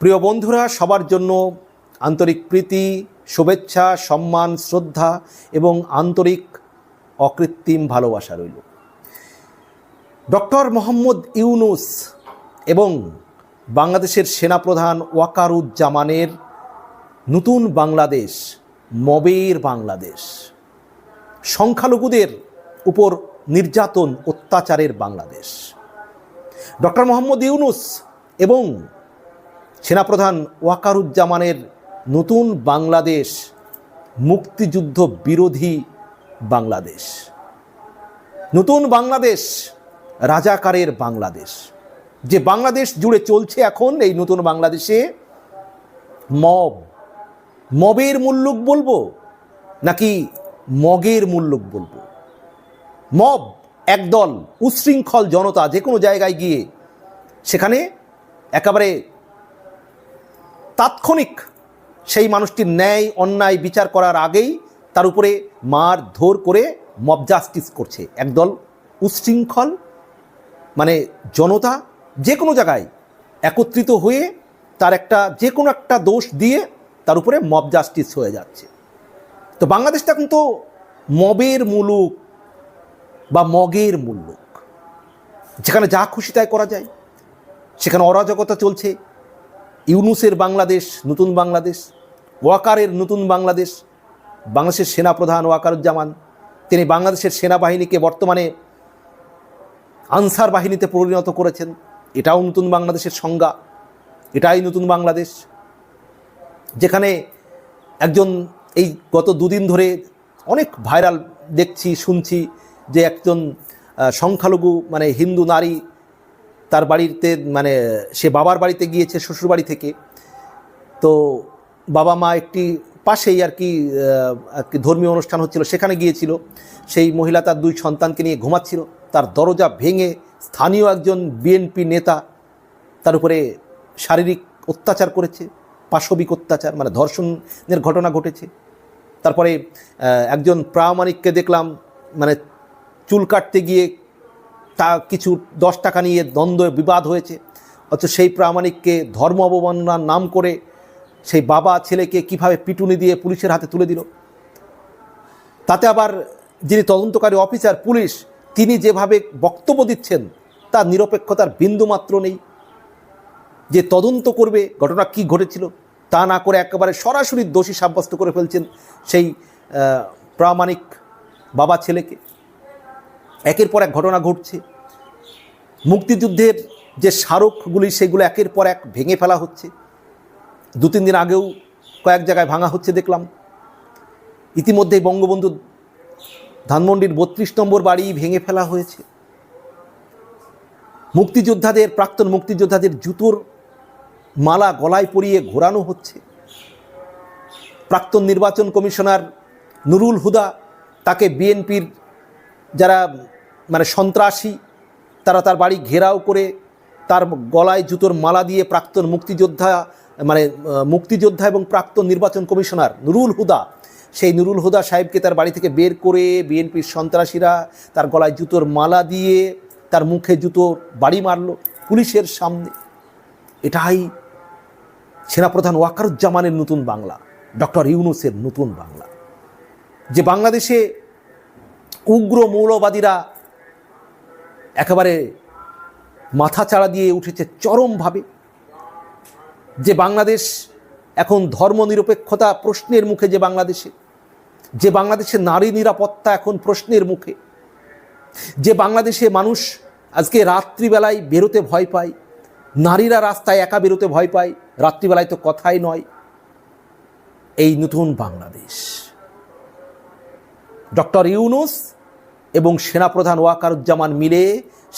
প্রিয় বন্ধুরা, সবার জন্য আন্তরিক প্রীতি, শুভেচ্ছা, সম্মান, শ্রদ্ধা এবং আন্তরিক অকৃত্রিম ভালোবাসা রইল। ডক্টর মোহাম্মদ ইউনুস এবং বাংলাদেশের সেনাপ্রধান ওয়াকারুজ্জামানের নতুন বাংলাদেশ, মবের বাংলাদেশ। সংখ্যালঘুদের উপর নির্যাতন, অত্যাচারের বাংলাদেশ। ডক্টর মোহাম্মদ ইউনুস এবং সেনাপ্রধান ওয়াকারুজ্জামানের নতুন বাংলাদেশ মুক্তিযুদ্ধ বিরোধী বাংলাদেশ। নতুন বাংলাদেশ, রাজাকারের বাংলাদেশ। যে বাংলাদেশ জুড়ে চলছে এখন এই নতুন বাংলাদেশে মব। মবের মুল্লুক বলব নাকি মগের মুল্লুক বলব? মব একদল উচ্ছৃঙ্খল জনতা যে কোনো জায়গায় গিয়ে সেখানে একেবারে তাৎক্ষণিক সেই মানুষটির ন্যায়, অন্যায় বিচার করার আগেই তার উপরে মার ধর করে মব জাস্টিস করছে। একদল উচ্ছৃঙ্খল মানে জনতা যে কোনো জায়গায় একত্রিত হয়ে তার একটা যে কোনো একটা দোষ দিয়ে তার উপরে মব জাস্টিস হয়ে যাচ্ছে। তো বাংলাদেশটা এখন তো মবের মুলুক বা মগের মুল্লুক যেখানে যা খুশি তাই করা যায়। সেখানে অরাজকতা চলছে। ইউনুসের বাংলাদেশ, নতুন বাংলাদেশ, ওয়াকারের নতুন বাংলাদেশ, বাংলাদেশের সেনাপ্রধান ওয়াকারুজ্জামান, তিনি বাংলাদেশের সেনাবাহিনীকে বর্তমানে আনসার বাহিনীতে পরিণত করেছেন। এটাও নতুন বাংলাদেশের সংজ্ঞা, এটাই নতুন বাংলাদেশ। যেখানে একজন এই গত দুদিন ধরে অনেক ভাইরাল দেখছি, শুনছি যে একজন সংখ্যালঘু মানে হিন্দু নারী তার বাড়িতে মানে সে বাবার বাড়িতে গিয়েছে, শ্বশুরবাড়ি থেকে। তো বাবা মা একটি পাশেই আর কি ধর্মীয় অনুষ্ঠান হচ্ছিল, সেখানে গিয়েছিল। সেই মহিলা তার দুই সন্তানকে নিয়ে ঘুমাচ্ছিল। তার দরজা ভেঙে স্থানীয় একজন বিএনপি নেতা তার উপরে শারীরিক অত্যাচার করেছে, পাশবিক অত্যাচার মানে ধর্ষণের ঘটনা ঘটেছে। তারপরে একজন প্রামাণিককে দেখলাম মানে চুল কাটতে গিয়ে তা কিছু দশ টাকা নিয়ে দ্বন্দ্ব বিবাদ হয়েছে। অথচ সেই প্রামাণিককে ধর্ম অবমাননার নাম করে সেই বাবা ছেলেকে কীভাবে পিটুনি দিয়ে পুলিশের হাতে তুলে দিল? তাতে আবার যিনি তদন্তকারী অফিসার, পুলিশ, তিনি যেভাবে বক্তব্য দিচ্ছেন, তার নিরপেক্ষতার বিন্দুমাত্র নেই। যে তদন্ত করবে, ঘটনা কি ঘটেছিল, তা না করে একেবারে সরাসরি দোষী সাব্যস্ত করে ফেলছেন সেই প্রামাণিক বাবা ছেলেকে। একের পর এক ঘটনা ঘটছে। মুক্তিযুদ্ধের যে স্মারকগুলি, সেগুলো একের পর এক ভেঙে ফেলা হচ্ছে। দু তিন দিন আগেও কয়েক জায়গায় ভাঙা হচ্ছে দেখলাম। ইতিমধ্যেই বঙ্গবন্ধু ধানমন্ডির বত্রিশ নম্বর বাড়ি ভেঙে ফেলা হয়েছে। মুক্তিযোদ্ধাদের, প্রাক্তন মুক্তিযোদ্ধাদের জুতোর মালা গলায় পরিয়ে ঘোরানো হচ্ছে। প্রাক্তন নির্বাচন কমিশনার নুরুল হুদা তাকে বিএনপির যারা মানে সন্ত্রাসী, তারা তার বাড়ি ঘেরাও করে তার গলায় জুতোর মালা দিয়ে প্রাক্তন মুক্তিযোদ্ধা মানে মুক্তিযোদ্ধা এবং প্রাক্তন নির্বাচন কমিশনার নুরুল হুদা, সেই নুরুল হুদা সাহেবকে তার বাড়ি থেকে বের করে বিএনপির সন্ত্রাসীরা তার গলায় জুতোর মালা দিয়ে তার মুখে জুতোর বাড়ি মারল পুলিশের সামনে। এটাই সেনাপ্রধান ওয়াকারুজ্জামানের নতুন বাংলা, ডক্টর ইউনুসের নতুন বাংলা। যে বাংলাদেশে উগ্র মৌলবাদীরা একেবারে মাথা চাড়া দিয়ে উঠেছে চরমভাবে যে বাংলাদেশ এখন ধর্মনিরপেক্ষতা প্রশ্নের মুখে যে বাংলাদেশে যে বাংলাদেশে নারী নিরাপত্তা এখন প্রশ্নের মুখে, যে বাংলাদেশে মানুষ আজকে রাত্রিবেলায় বেরোতে ভয় পায়, নারীরা রাস্তায় একা বেরোতে ভয় পায়, রাত্রিবেলায় তো কথাই নয়। এই নতুন বাংলাদেশ। ডক্টর ইউনুস এবং সেনাপ্রধান ওয়াকারুজ্জামান মিলে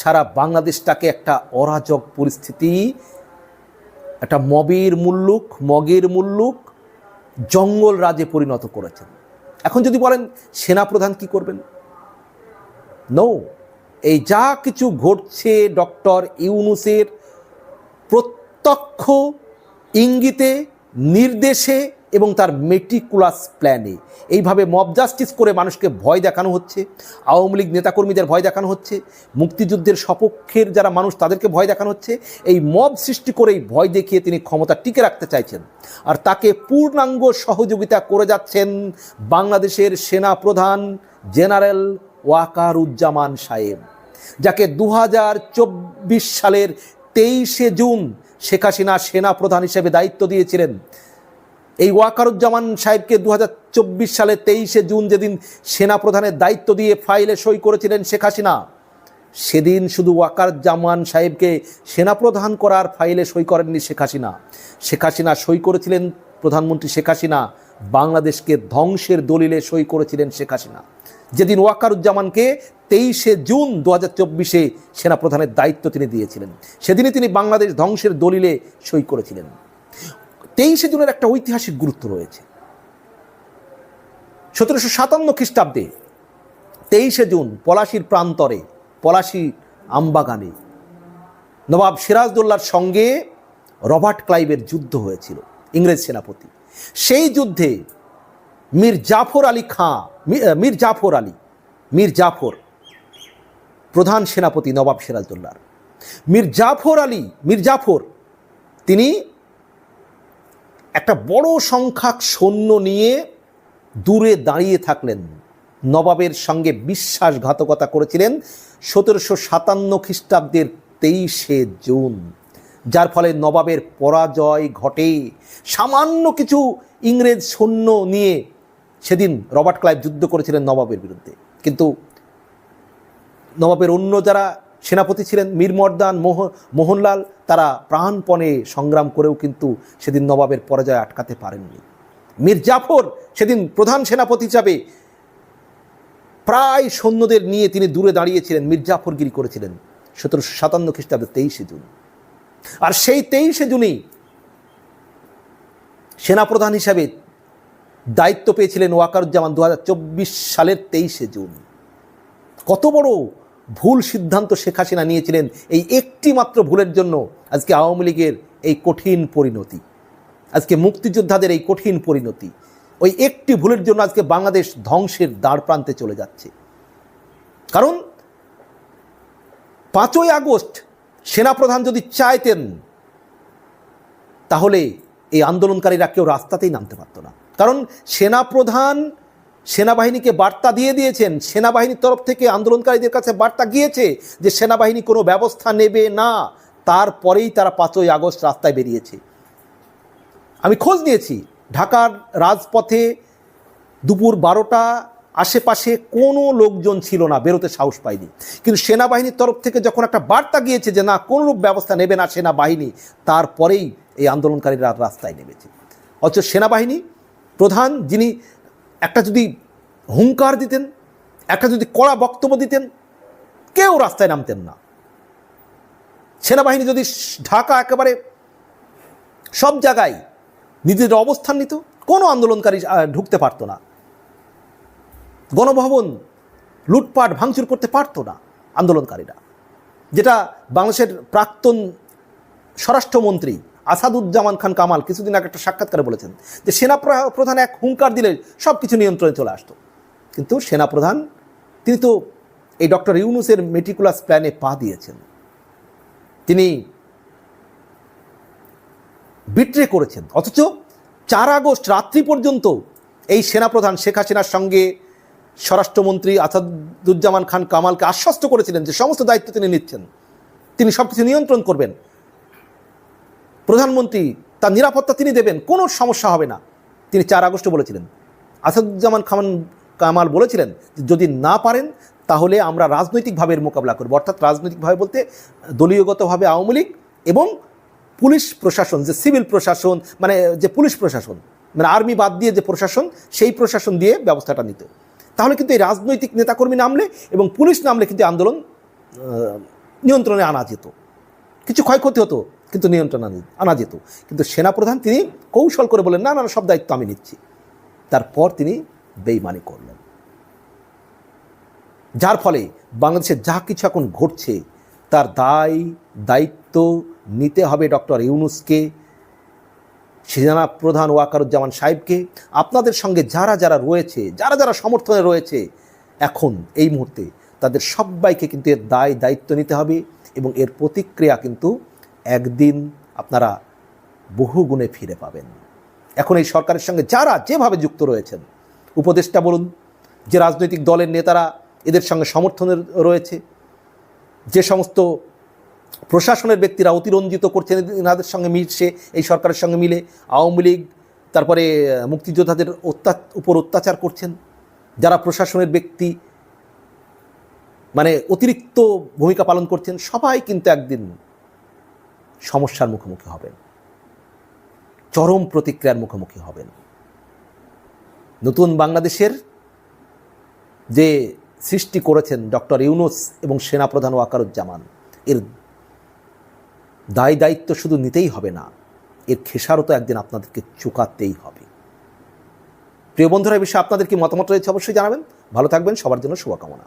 সারা বাংলাদেশটাকে একটা অরাজক পরিস্থিতি, একটা মবের মুল্লুক, মগের মুল্লুক, জঙ্গল রাজে পরিণত করেছেন। এখন যদি বলেন, সেনাপ্রধান কি করবেন? নৌ এই যা কিছু ঘটছে ডক্টর ইউনুসের প্রত্যক্ষ ইঙ্গিতে, নির্দেশে এবং তার মেটিকুলাস প্ল্যানে এইভাবে মব জাস্টিস করে মানুষকে ভয় দেখানো হচ্ছে, আওয়ামী লীগ নেতাকর্মীদের ভয় দেখানো হচ্ছে, মুক্তিযুদ্ধের সপক্ষের যারা মানুষ তাদেরকে ভয় দেখানো হচ্ছে, এই মব সৃষ্টি করেই ভয় দেখিয়ে তিনি ক্ষমতা টিকে রাখতে চাইছেন। আর তাকে পূর্ণাঙ্গ সহযোগিতা করে যাচ্ছেন বাংলাদেশের সেনা প্রধান জেনারেল ওয়াকারুজ্জামান সাহেব, যাকে দু হাজার চব্বিশ সালের তেইশে জুন শেখ হাসিনা সেনা প্রধান হিসেবে দায়িত্ব দিয়েছিলেন এই ওয়াকারুজ্জামান সাহেবকে দু হাজার চব্বিশ সালে তেইশে জুন যেদিন সেনাপ্রধানের দায়িত্ব দিয়ে ফাইলে সই করেছিলেন শেখ হাসিনা, সেদিন শুধু ওয়াকারুজ্জামান সাহেবকে সেনাপ্রধান করার ফাইলে সই করেননি শেখ হাসিনা। শেখ হাসিনা সই করেছিলেন প্রধানমন্ত্রী শেখ হাসিনা, বাংলাদেশকে ধ্বংসের দলিলে সই করেছিলেন শেখ হাসিনা। যেদিন ওয়াকারুজ্জামানকে তেইশে জুন দু হাজার চব্বিশে সেনাপ্রধানের দায়িত্ব তিনি দিয়েছিলেন, সেদিনই তিনি বাংলাদেশ ধ্বংসের দলিলে সই করেছিলেন। তেইশে জুনের একটা ঐতিহাসিক গুরুত্ব রয়েছে। সতেরোশো সাতান্ন খ্রিস্টাব্দে তেইশে জুন পলাশির প্রান্তরে, পলাশি আমবাগানে নবাব সিরাজদৌল্লার সঙ্গে রবার্ট ক্লাইভের যুদ্ধ হয়েছিল, ইংরেজ সেনাপতি। সেই যুদ্ধে মীর জাফর আলী খাঁ মীর জাফর আলী, মীর জাফর প্রধান সেনাপতি নবাব সিরাজদৌল্লার। মীর জাফর আলী, মীর জাফর, তিনি একটা বড় সংখ্যক সৈন্য নিয়ে দূরে দাঁড়িয়ে থাকলেন। নবাবের সঙ্গে বিশ্বাসঘাতকতা করেছিলেন সতেরোশো সাতান্ন খ্রিস্টাব্দের তেইশে জুন, যার ফলে নবাবের পরাজয় ঘটে। সামান্য কিছু ইংরেজ সৈন্য নিয়ে সেদিন রবার্ট ক্লাইভ যুদ্ধ করেছিলেন নবাবের বিরুদ্ধে। কিন্তু নবাবের অন্য যারা সেনাপতি ছিলেন মীর মর্দান, মোহ, মোহনলাল। তারা প্রাণপণে সংগ্রাম করেও কিন্তু সেদিন নবাবের পরাজয় আটকাতে পারেননি। মীর জাফর সেদিন প্রধান সেনাপতি হিসাবে প্রায় সৈন্যদের নিয়ে তিনি দূরে দাঁড়িয়েছিলেন, মীর জাফরগিরি করেছিলেন সতেরোশো সাতান্ন খ্রিস্টাব্দে তেইশে জুন। আর সেই তেইশে জুনেই সেনাপ্রধান হিসাবে দায়িত্ব পেয়েছিলেন ওয়াকারুজ্জামান দু হাজার চব্বিশ সালের তেইশে জুন। কত বড় ভুল সিদ্ধান্ত শেখ হাসিনা নিয়েছিলেন এই একটি মাত্র ভুলের জন্য আজকে আওয়ামী লীগের এই কঠিন পরিণতি। আজকে মুক্তিযোদ্ধাদের এই কঠিন পরিণতি। ওই একটি ভুলের জন্য আজকে বাংলাদেশ ধ্বংসের দ্বার প্রান্তে চলে যাচ্ছে। কারণ পাঁচই আগস্ট সেনাপ্রধান যদি চাইতেন, তাহলে এই আন্দোলনকারীরা কেউ রাস্তাতেই নামতে পারতো না। কারণ সেনাপ্রধান সেনাবাহিনীকে বার্তা দিয়ে দিয়েছেন। সেনাবাহিনীর তরফ থেকে আন্দোলনকারীদের কাছে বার্তা গিয়েছে যে সেনাবাহিনী কোনো ব্যবস্থা নেবে না। তারপরেই তারা পাঁচই আগস্ট রাস্তায় বেরিয়েছে। আমি খোঁজ নিয়েছি, ঢাকার রাজপথে দুপুর বারোটা আশেপাশে কোনো লোকজন ছিল না, বেরোতে সাহস পায়নি। কিন্তু সেনাবাহিনীর তরফ থেকে যখন একটা বার্তা গিয়েছে যে না কোনরূপ ব্যবস্থা নেবে না সেনাবাহিনী, তারপরেই এই আন্দোলনকারীরা রাস্তায় নেমেছে। অথচ সেনাবাহিনী প্রধান যিনি একটা যদি হুঙ্কার দিতেন, একটা যদি কড়া বক্তব্য দিতেন, কেউ রাস্তায় নামতেন না। সেনাবাহিনী যদি ঢাকা একেবারে সব জায়গায় নিজেদের অবস্থান নিত, কোনো আন্দোলনকারী ঢুকতে পারতো না। গণভবন, লুটপাট ভাঙচুর করতে পারতো না আন্দোলনকারীরা। যেটা বাংলাদেশের প্রাক্তন স্বরাষ্ট্রমন্ত্রী আসাদুজ্জামান খান কামাল কিছুদিন আগে একটা সাক্ষাৎকারে বলেছেন যে সেনা প্রধান এক হুঙ্কার দিলে সব কিছু নিয়ন্ত্রণে চলে আসতো। কিন্তু সেনাপ্রধান, তিনি তো এই ডক্টর ইউনুসের মেটিকুলাস প্ল্যানে পা দিয়েছেন। তিনি বিট্রে করেছেন। অথচ চার আগস্ট রাত্রি পর্যন্ত এই সেনাপ্রধান শেখ হাসিনার সঙ্গে স্বরাষ্ট্রমন্ত্রী আসাদুজ্জামান খান কামালকে আশ্বস্ত করেছিলেন যে সমস্ত দায়িত্ব তিনি নিচ্ছেন। তিনি সব কিছু নিয়ন্ত্রণ করবেন। প্রধানমন্ত্রী তার নিরাপত্তা তিনি দেবেন, কোনো সমস্যা হবে না। তিনি চার আগস্ট বলেছিলেন। আসাদুজ্জামান খান কামাল বলেছিলেন যদি না পারেন, তাহলে আমরা রাজনৈতিকভাবে এর মোকাবিলা করব। অর্থাৎ রাজনৈতিকভাবে বলতে দলীয়গতভাবে আওয়ামী লীগ এবং পুলিশ প্রশাসন, যে সিভিল প্রশাসন মানে যে পুলিশ প্রশাসন মানে আর্মি বাদ দিয়ে যে প্রশাসন, সেই প্রশাসন দিয়ে ব্যবস্থাটা নিত। তাহলে কিন্তু এই রাজনৈতিক নেতাকর্মী নামলে এবং পুলিশ নামলে কিন্তু আন্দোলন নিয়ন্ত্রণে আনা যেত। কিছু ক্ষয়ক্ষতি হতো। কিন্তু নিয়ন্ত্রণ আনা- যেত কিন্তু সেনাপ্রধান তিনি কৌশল করে বলেন না না, সব দায়িত্ব আমি নিচ্ছি। তারপর তিনি বেইমানি করলেন। যার ফলে বাংলাদেশে যা কিছু এখন ঘটছে তার দায় দায়িত্ব নিতে হবে ডক্টর ইউনুসকে সেনা প্রধান ওয়াকারুজ্জামান সাহেবকে। আপনাদের সঙ্গে যারা যারা রয়েছে যারা যারা সমর্থনে রয়েছে এখন এই মুহূর্তে তাদের সবাইকে কিন্তু এর দায় দায়িত্ব নিতে হবে এবং এর প্রতিক্রিয়া কিন্তু একদিন আপনারা বহু গুণে ফিরে পাবেন। এখন এই সরকারের সঙ্গে যারা যেভাবে যুক্ত রয়েছেন, উপদেষ্টা বলুন, যে রাজনৈতিক দলের নেতারা এদের সঙ্গে সমর্থনে রয়েছে, যে সমস্ত প্রশাসনের ব্যক্তিরা অতিরঞ্জিত করছেন, এনাদের সঙ্গে মিশে, এই সরকারের সঙ্গে মিলে আওয়ামী লীগ, তারপরে মুক্তিযোদ্ধাদের অত্যা উপর অত্যাচার করছেন, যারা প্রশাসনের ব্যক্তি মানে অতিরিক্ত ভূমিকা পালন করছেন, সবাই কিন্তু একদিন সমস্যার মুখোমুখি হবেন। চরম প্রতিক্রিয়ার মুখোমুখি হবেন। নতুন বাংলাদেশের যে সৃষ্টি করেছেন ডক্টর ইউনুস এবং সেনাপ্রধান ওয়াকারুজ্জামান, এর দায় দায়িত্ব শুধু নিতেই হবে না, এর খেসারও তো একদিন আপনাদেরকে চুকাতেই হবে। প্রিয় বন্ধুরা এই বিষয়ে আপনাদের কি মতামত রয়েছে অবশ্যই জানাবেন। ভালো থাকবেন, সবার জন্য শুভকামনা।